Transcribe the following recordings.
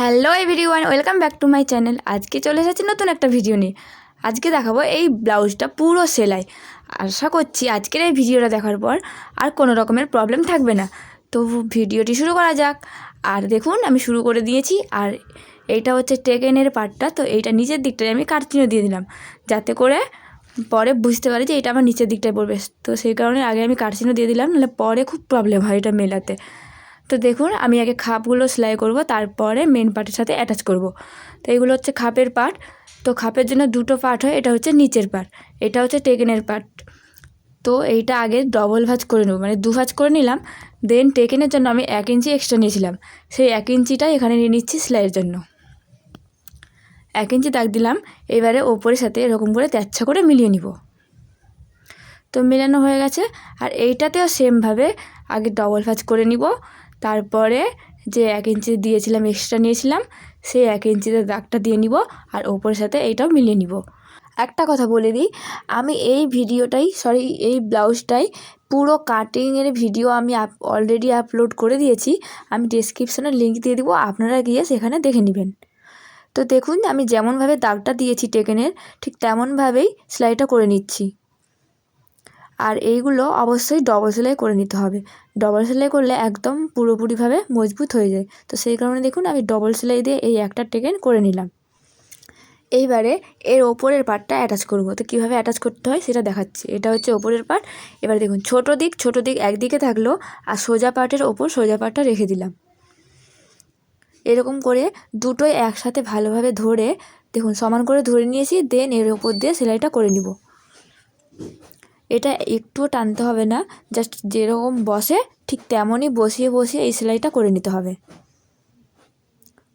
Hello everyone, welcome back to my channel. আজকে চলে এসেছি নতুন একটা ভিডিও নিয়ে। আজকে দেখাবো এই ব্লাউজটা পুরো সেলাই। আশা করছি আজকের এই ভিডিওটা দেখার পর আর কোনো রকমের প্রবলেম থাকবে না। তো ভিডিওটি শুরু করা যাক। আর দেখুন, আমি শুরু করে দিয়েছি। আর এইটা হচ্ছে টেকেনের পার্টটা তো এইটা নিচের দিকটায় আমি কাটচিনও দিয়ে দিলাম। যাতে করে পরে বুঝতে পারি যে এটা আমার নিচের দিকটায় পড়বে। তো সেই কারণে আগে আমি কাটচিনও দিয়ে দিলাম, নাহলে পরে খুব প্রবলেম হয় এটা মেলাতে। তো দেখুন, আমি আগে খাপগুলো সেলাই করব, তারপরে মেন পার্টের সাথে অ্যাটাচ করব। তো এইগুলো হচ্ছে খাপের পার্ট তো খাপের জন্য দুটো পার্ট হয়, এটা হচ্ছে নিচের পার্ট এটা হচ্ছে টেকেনের পার্ট তো এইটা আগে ডবল ভাজ করে নেব মানে দু ভাজ করে নিলাম দেন টেকেনের জন্য আমি এক ইঞ্চি এক্সট্রা নিয়েছিলাম। সেই এক ইঞ্চিটা এখানে নিয়ে নিচ্ছি সেলাইয়ের জন্য। এক ইঞ্চি দাগ দিলাম, এবারে ওপরের সাথে এরকম করে তেচ্ছা করে মিলিয়ে নিব। তো মেলানো হয়ে গেছে, আর এইটাতেও সেমভাবে আগে ডবল ভাজ করে নিব। তারপরে যে এক ইঞ্চি দিয়েছিলাম এক্সট্রা নিয়েছিলাম, সেই এক ইঞ্চিতে দাগটা দিয়ে নিব আর ওপরের সাথে এইটাও মিলিয়ে নিব। একটা কথা বলে দিই, আমি এই ভিডিওটাই সরি এই ব্লাউজটাই পুরো কাটিংয়ের ভিডিও আমি অলরেডি আপলোড করে দিয়েছি। আমি ডিসক্রিপশনে লিঙ্ক দিয়ে দিব, আপনারা গিয়ে সেখানে দেখে নেবেন। তো দেখুন, আমি যেমনভাবে দাগটা দিয়েছি টেকেনের ঠিক তেমনভাবেই সেলাইটা করে নিচ্ছি। আর এইগুলো অবশ্যই ডবল সেলাই করে নিতে হবে। ডবল সেলাই করলে একদম পুরোপুরিভাবে মজবুত হয়ে যায়। তো সেই কারণে দেখুন আমি ডবল সেলাই দিয়ে এই একটা টেকেন করে নিলাম। এইবারে এর ওপরের পার্টটা অ্যাটাচ করব। তো কীভাবে অ্যাটাচ করতে হয় সেটা দেখাচ্ছি। এটা হচ্ছে ওপরের পার্ট এবার দেখুন, ছোট দিক ছোট দিক একদিকে থাকল আর সোজা পার্টের ওপর সোজা পার্টটা রেখে দিলাম। এরকম করে দুটোই একসাথে ভালোভাবে ধরে, দেখুন, সমান করে ধরে নিয়েছি দেন এর ওপর দিয়ে সেলাইটা করে নিব। এটা একটুও টানতে হবে না। জাস্ট যেরকম বসে, ঠিক তেমনই বসিয়ে বসিয়ে এই সেলাইটা করে নিতে হবে।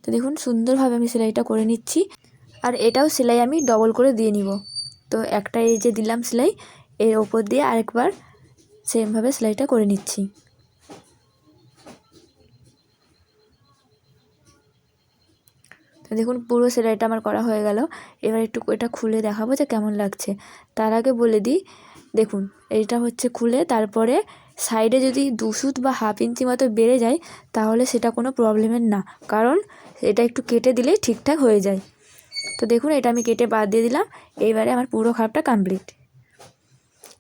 তো দেখুন, সুন্দরভাবে আমি সেলাইটা করে নিচ্ছি। আর এটাও সেলাই আমি ডবল করে দিয়ে নিব। তো একটা এই যে দিলাম সেলাই, এর ওপর দিয়ে আরেকবার সেমভাবে সেলাইটা করে নিচ্ছি। দেখুন, পুরো সেলাইটা আমার করা হয়ে গেল। এবার একটু এটা খুলে দেখাবো যে কেমন লাগছে। তার আগে বলে দিই দেখুন, এইটা হচ্ছে খুলে তারপরে সাইডে যদি দু সুত বা হাফ ইঞ্চি মতো বেড়ে যায়, তাহলে সেটা কোনো প্রবলেমের না। কারণ এটা একটু কেটে দিলেই ঠিকঠাক হয়ে যায়। তো দেখুন, এটা আমি কেটে বাদ দিয়ে দিলাম। এইবারে আমার পুরো খাপটা কমপ্লিট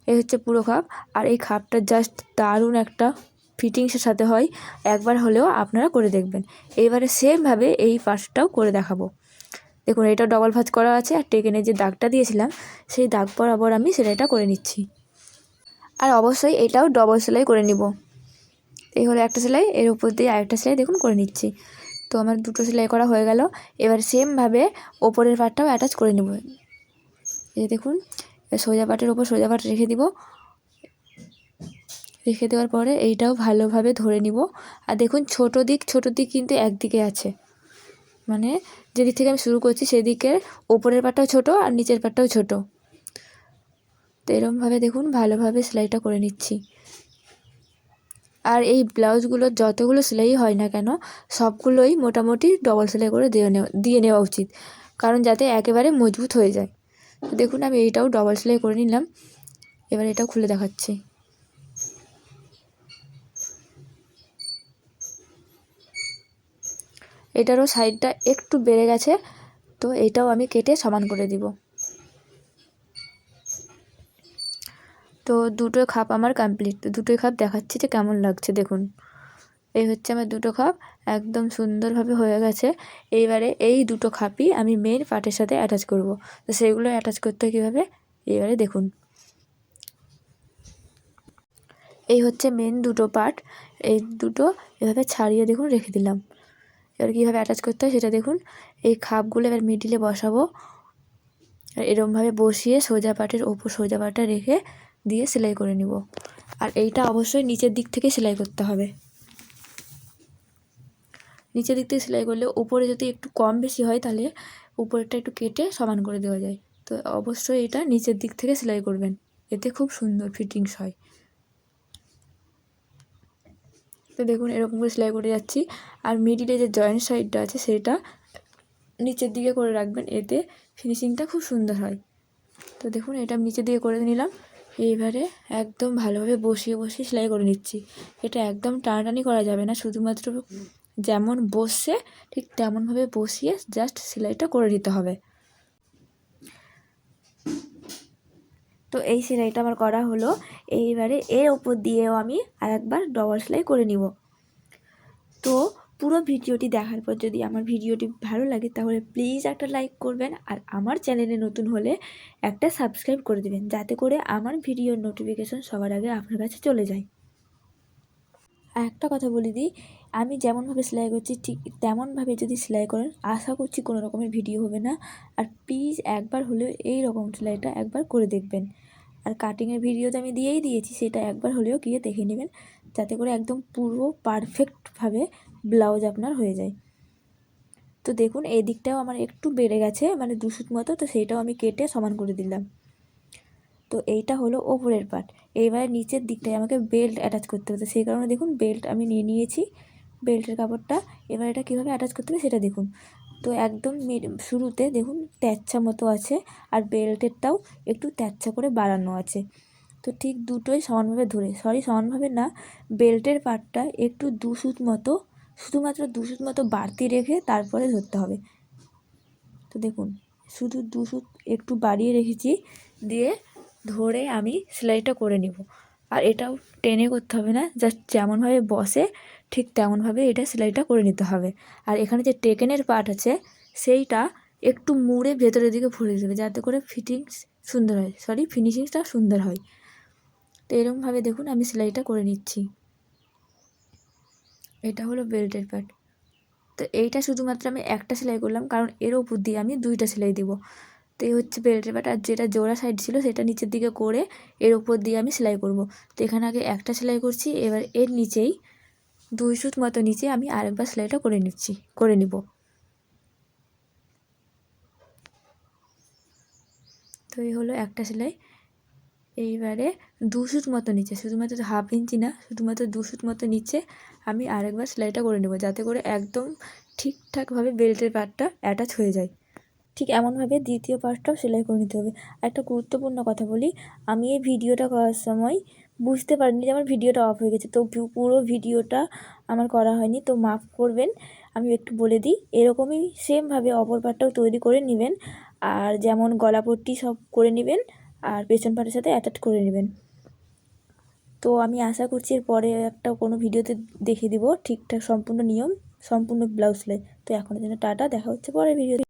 এই হচ্ছে পুরো খাপ। আর এই খাপটা জাস্ট দারুণ একটা ফিটিংসের সাথে হয়। একবার হলেও আপনারা করে দেখবেন। এইবারে সেমভাবে এই পাশটাও করে দেখাবো। দেখুন এটা ডবল ভাঁজ করা আছে আর টেকেনে যে দাগটা দিয়েছিলাম, সেই দাগ বরাবর আমি সেলাইটা করে নিচ্ছি। আর অবশ্যই এটাও ডবল সেলাই করে নিব। এই হলো একটা সেলাই, এর উপর দিয়ে আরেকটা সেলাই দেখুন করে নিচ্ছি। তো আমার দুটো সেলাই করা হয়ে গেল, এবার সেমভাবে ওপরের পাটটাও অ্যাটাচ করে নেব। এই দেখুন সোজা পাটের ওপর সোজা পাট রেখে দিব। রেখে দেওয়ার পরে এইটাও ভালোভাবে ধরে নিব। আর দেখুন, ছোট দিক ছোট দিক কিন্তু একদিকে আছে। মানে যেদিক থেকে আমি শুরু করছি সেদিকের ওপরের পাটটাও ছোট আর নিচের পাটটাও ছোট। তো এরমভাবে দেখুন, ভালোভাবে সেলাইটা করে নিচ্ছি। আর এই ব্লাউজগুলোর যতগুলো সেলাই হয় না কেন, সবগুলোই মোটামুটি ডবল সেলাই করে দিয়ে নেওয়া দিয়ে নেওয়া উচিত। কারণ যাতে একেবারে মজবুত হয়ে যায়। দেখুন, আমি এইটাও ডবল সেলাই করে নিলাম। এবার এটাও খুলে দেখাচ্ছি। এটারও সাইডটা একটু বেড়ে গেছে, তো এটাও আমি কেটে সমান করে দিব। তো দুটো খাপ আমার কমপ্লিট দুটোই খাপ দেখাচ্ছি যে কেমন লাগছে, দেখুন। এই হচ্ছে আমার দুটো খাপ, একদম সুন্দরভাবে হয়ে গেছে। এইবারে এই দুটো খাপই আমি মেন পাটের সাথে অ্যাটাচ করব। তো সেইগুলো অ্যাটাচ করতে কীভাবে? এইবারে দেখুন। এই হচ্ছে মেন দুটো পার্ট এই দুটো এভাবে ছাড়িয়ে দেখুন রেখে দিলাম। এবার কীভাবে অ্যাটাচ করতে হয় সেটা দেখুন। এই খাপগুলো এবার মিডিলে বসাবো। আর এরমভাবে বসিয়ে সোজা পাটের ওপর সোজা পাটটা রেখে দিয়ে সেলাই করে নিব। আর এইটা অবশ্যই নিচের দিক থেকে সেলাই করতে হবে। নিচের দিক থেকে সেলাই করলে উপরে যদি একটু কম বেশি হয় তাহলে উপরেরটা একটু কেটে সমান করে দেওয়া যায়। তো অবশ্যই এটা নিচের দিক থেকে সেলাই করবেন। এতে খুব সুন্দর ফিটিংস হয়। তো দেখুন, এরকম করে সেলাই করে যাচ্ছি। আর মিডিলে যে জয়েন্ট সাইডটা আছে, সেটা নিচের দিকে করে রাখবেন, এতে ফিনিশিংটা খুব সুন্দর হয়। তো দেখুন, এটা নিচের দিকে করে নিলাম। এইবারে একদম ভালোভাবে বসিয়ে বসিয়ে সেলাই করে নিচ্ছি। এটা একদম টানাটানি করা যাবে না, শুধুমাত্র যেমন বসছে, ঠিক তেমনভাবে বসিয়ে জাস্ট সেলাইটা করে নিতে হবে। তো এই সেলাইটা আমার করা হলো। এইবারে এর ওপর দিয়েও আমি আর একবার ডবল সেলাই করে নিব। তো পুরো ভিডিওটি দেখার পর যদি আমার ভিডিওটি ভালো লাগে তাহলে প্লিজ একটা লাইক করবেন আর আমার চ্যানেলে নতুন হলে একটা সাবস্ক্রাইব করে দেবেন, যাতে করে আমার ভিডিওর নোটিফিকেশন সবার আগে আপনার কাছে চলে যায়। আর একটা কথা বলে দিই, আমি যেমনভাবে সেলাই করছি ঠিক তেমনভাবে যদি সেলাই করেন আশা করছি কোনো রকমের ভিডিও হবে না। আর প্লিজ একবার হলেও এই রকম সেলাইটা একবার করে দেখবেন। আর কাটিংয়ের ভিডিও তো আমি দিয়েই দিয়েছি, সেটা একবার হলেও গিয়ে দেখে নেবেন। যাতে করে একদম পুরো পারফেক্টভাবে ব্লাউজ আপনার হয়ে যায়। তো দেখুন, এই দিকটাও আমার একটু বেড়ে গেছে মানে দুশুট মতো, তো সেইটাও আমি কেটে সমান করে দিলাম। তো এইটা হলো ওপরের পার্ট এইবারে নিচের দিকটায় আমাকে বেল্ট অ্যাটাচ করতে হবে। সেই কারণে দেখুন বেল্ট আমি নিয়ে নিয়েছি। বেল্টের কাপড়টা এবার এটা কীভাবে অ্যাটাচ করতে হবে সেটা দেখুন। তো একদম শুরুতে দেখুন তেচ্ছা মতো আছে আর বেল্টেরটাও একটু তেচ্ছা করে বাড়ানো আছে। তো ঠিক দুটোই সমানভাবে ধরে, সরি সমানভাবে না, বেল্টের পাটটা একটু দু সুত মতো, শুধুমাত্র দু সুত মতো বাড়তি রেখে তারপরে ধরতে হবে। তো দেখুন, শুধু দু সুত একটু বাড়িয়ে রেখেছি, দিয়ে ধরে আমি সেলাইটা করে নিব। আর এটাও টেনে করতে হবে না জাস্ট যেমনভাবে বসে ঠিক তেমনভাবে এটা সেলাইটা করে নিতে হবে। আর এখানে যে টেকেনের পার্ট আছে, সেইটা একটু মুড়ে ভেতরের দিকে ভরে দেবে যাতে করে ফিটিংস সুন্দর হয়। সরি ফিনিশিংসটা সুন্দর হয়। তো এরকমভাবে দেখুন আমি সেলাইটা করে নিচ্ছি। এটা হলো বেল্টের পার্ট তো এইটা শুধুমাত্র আমি একটা সেলাই করলাম, কারণ এর ওপর দিয়ে আমি দুইটা সেলাই দিব। তো এই হচ্ছে বেল্টের পার্ট আর যেটা জোড়া সাইড ছিল, সেটা নিচের দিকে করে এর ওপর দিয়ে আমি সেলাই করব। তো এখানে আগে একটা সেলাই করছি, এবার এর নিচেই দুই সুত মতো নিচে আমি আরেকবার সেলাইটা করে নিচ্ছি, করে নিব। তো এই হলো একটা সেলাই। এইবারে দু সুত মতো নিচে, শুধুমাত্র হাফ ইঞ্চি না, শুধুমাত্র দু সুত মতো নিচে আমি আরেকবার সেলাইটা করে নেব, যাতে করে একদম ঠিকঠাকভাবে বেল্টের পাটটা অ্যাটাচ হয়ে যায়। ঠিক এমনভাবে দ্বিতীয় পার্টটাও সেলাই করে নিতে হবে। একটা গুরুত্বপূর্ণ কথা বলি, আমি এই ভিডিওটা করার সময় বুঝতে পারিনি যে আমার ভিডিওটা অফ হয়ে গেছে। তো পুরো ভিডিওটা আমার করা হয়নি। তো মাফ করবেন, আমি একটু বলে দিই, এরকমই সেমভাবে অপর পার্টটাও তৈরি করে নেবেন আর যেমন গলাপট্টি সব করে নেবেন আর পেছন পাটের সাথে অ্যাটাচ করে নেবেন। তো আমি আশা করছি এর পরে একটা কোনো ভিডিওতে দেখিয়ে দিব। ঠিকঠাক সম্পূর্ণ নিয়ম, সম্পূর্ণ ব্লাউজ সেলাই তো এখনের জন্য টাটা, দেখা হচ্ছে পরের ভিডিও